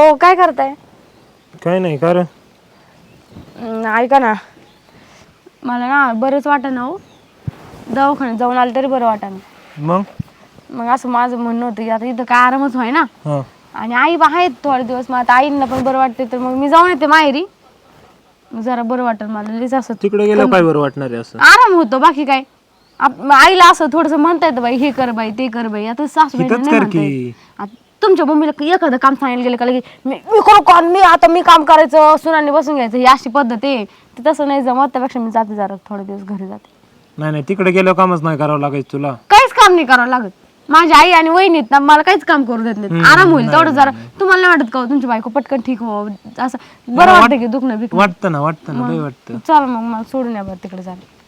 ओ काय करताय? काय नाही का रे? अं, ऐका ना. मला ना बरंच वाटत ना हो. दवाखान्यात जाऊन आलं तरी बरं वाटत मग? मग असं माझं म्हणणं होतं की आता इथं काय आरामच व्हाय ना. हा. आणि आई बा आहेत थोडे दिवस मग आता आईंना पण बरं वाटते तर मग मी जाऊन येते माहेरी. मग जरा बरं वाटेल मला लईच असं तिकडे गेलं काय बरं वाटणार आहे असं? आराम होतो बाकी काय? आप- आईला असं थोडस म्हणता येतं बाई हे कर बाई ते कर बाई. आता सासू इथंच कर की. तुमच्या मम्मीला एखादं काम सांगायला गेलं का लगे मी मी करू का मी आता मी काम करायचं सुनांनी बसून घ्यायचं ही अशी पद्धत आहे. ते तसं नाही जमत त्यापेक्षा मी जाते जरा थोडे दिवस घरी जाते. नाही नाही तिकडे गेल्यावर कामच नाही करावं लागायचं तुला. काहीच काम नाही करावं लागत. माझी आई आणि वहिनीत ना मला काहीच काम करू देत नाहीत. आराम होईल तेवढं जरा. तुम्हाला नाही वाटत का हो, तुमची बायको पटकन ठीक हो असं बरं वाटतं की दुखणं वाटतं ना वाटतं ना लय वाटतं. चल मग मला सोडून या बरं तिकडे जायला.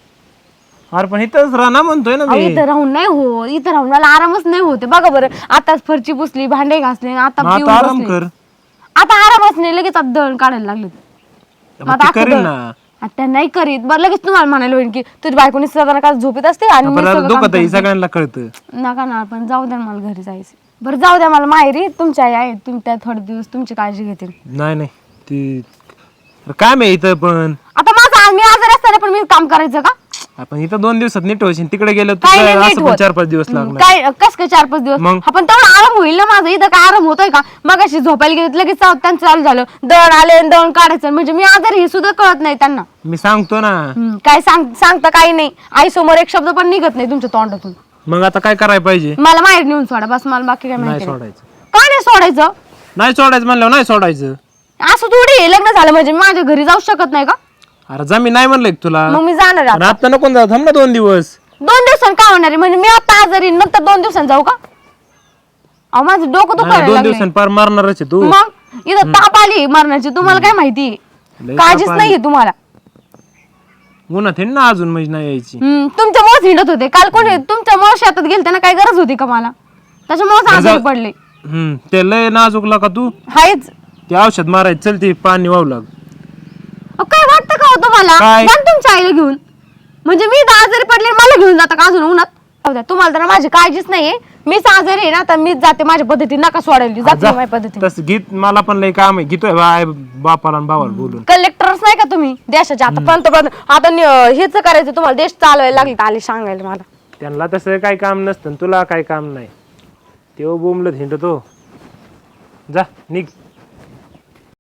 अरे पण इथंच राहा ना म्हणतोय ना अहो, मी. इथं राहून नाही हो इथं राहून मला आरामच नाही होते. बघा बरं आताच फरची पुसली भांडे घासले आता मग पिऊन आता आराम बसले. कर. आता आरामच नाही लगेच आता दळण काढायला लागले. मग ते करेल ना. आता नाही करीत. बरं लगेच तुम्हाला म्हणायला होईल की तुझी बायकोनी सगळ्यांना का झोपत असते आणि मी सगळं काम आहे सगळ्यांना कळतं. नका ना पण जाऊ द्या ना मला घरी जायचं. बरं जाऊ द्या मला माहेरी. तुमच्या आई आहेत तुम्ही त्या थोडे दिवस तुमची काळजी घेतील. नाही नाही. ती अरे काय मी इथं पण. आता माझं मी आजारी असताना पण मी काम करायचं का? आपण इथं दोन दिवसात नीट होशील. तिकडे गेलो काय नाही तुला नीट असं पण होत. चार पाच दिवस लागणार. काय कस काय चार पाच दिवस? मग? हा, पण तेवढा आराम होईल ना माझा? इथं काय आराम होतोय का? मग अशी झोपायला गेले लगेच त्यांचं चालू झालं. दळण आले आणि दळण काढायचं. म्हणजे मी आजारी हे सुद्धा कळत नाही त्यांना. मी सांगतो ना. हम्म, काय सांग सांगता काही नाही. आई समोर एक शब्द पण निघत नाही तुमच्या तोंडातून. मग आता काय करायला पाहिजे? मला माहेर नेऊन सोडा बस मला बाकी काय नाही माहिती नाही. सोडायचं. का नाही सोडायचं? नाही सोडायचं म्हणलं नाही सोडायचं. असं थोडी आहे, लग्न झालं म्हणजे मी माझ्या घरी जाऊ शकत नाही का? अरे जा मी नाही म्हणलं तुला. मग मी जाणार आहे आता नको जाऊ थांब ना दोन दिवस. दोन दिवसांनी काय होणार आहे? म्हणजे मी आता आजारी आहे, नंतर दोन दिवसांनी जाऊ का? अहो माझं डोकं नाही, दुखायला दोन लागलंय. दिवसांनी पार मारणारच आहे तू. मग? इथं ताप आली मरणाची तुम्हाला काय माहिती? लय काळजीच ताप नाहीये तुम्हाला. उन्हात आहे ना अजून म्हणजे नाही यायची. हम्म, तुमच्यामुळेच हिंडत होते. काल कोणी तुमच्यामुळे शेतात गेले त्यांना काय गरज होती का मला? त्याच्यामुळेच आजारी पडले. हम्म ते लय नाजूकला का तू. हायच. ते औषध मारायचं चल ते पाणी वाहू लाग. अहो, काय वाटतं हो तुम्हाला? काय? जा ना तुमच्या आईला घेऊन. म्हणजे मी इथं आजारी पडले मला घेऊन जाता का अजून उन्हात? जाऊ द्या, तुम्हाला तर माझी काळजीच नाहीये. मीच आजारी आहे ना तर मीच जाते माझ्या पद्धतीने नका सोडायला. जाते मी माझ्या पद्धतीने. तस गीत मला पण लय काम आहे. गीतोय बाय बापाला आणि भावाला बोलून. कलेक्टरच नाही का तुम्ही? देशाचे आता पंतप्रधान आता नि- हेच करायचं तुम्हाला देश चालवायला लागले. आले सांगायला मला. त्यांना तसं काही काम नसतं आणि तुला काही काम नाही. तेव्हा बोंबलत हिंडतो. जा निघ.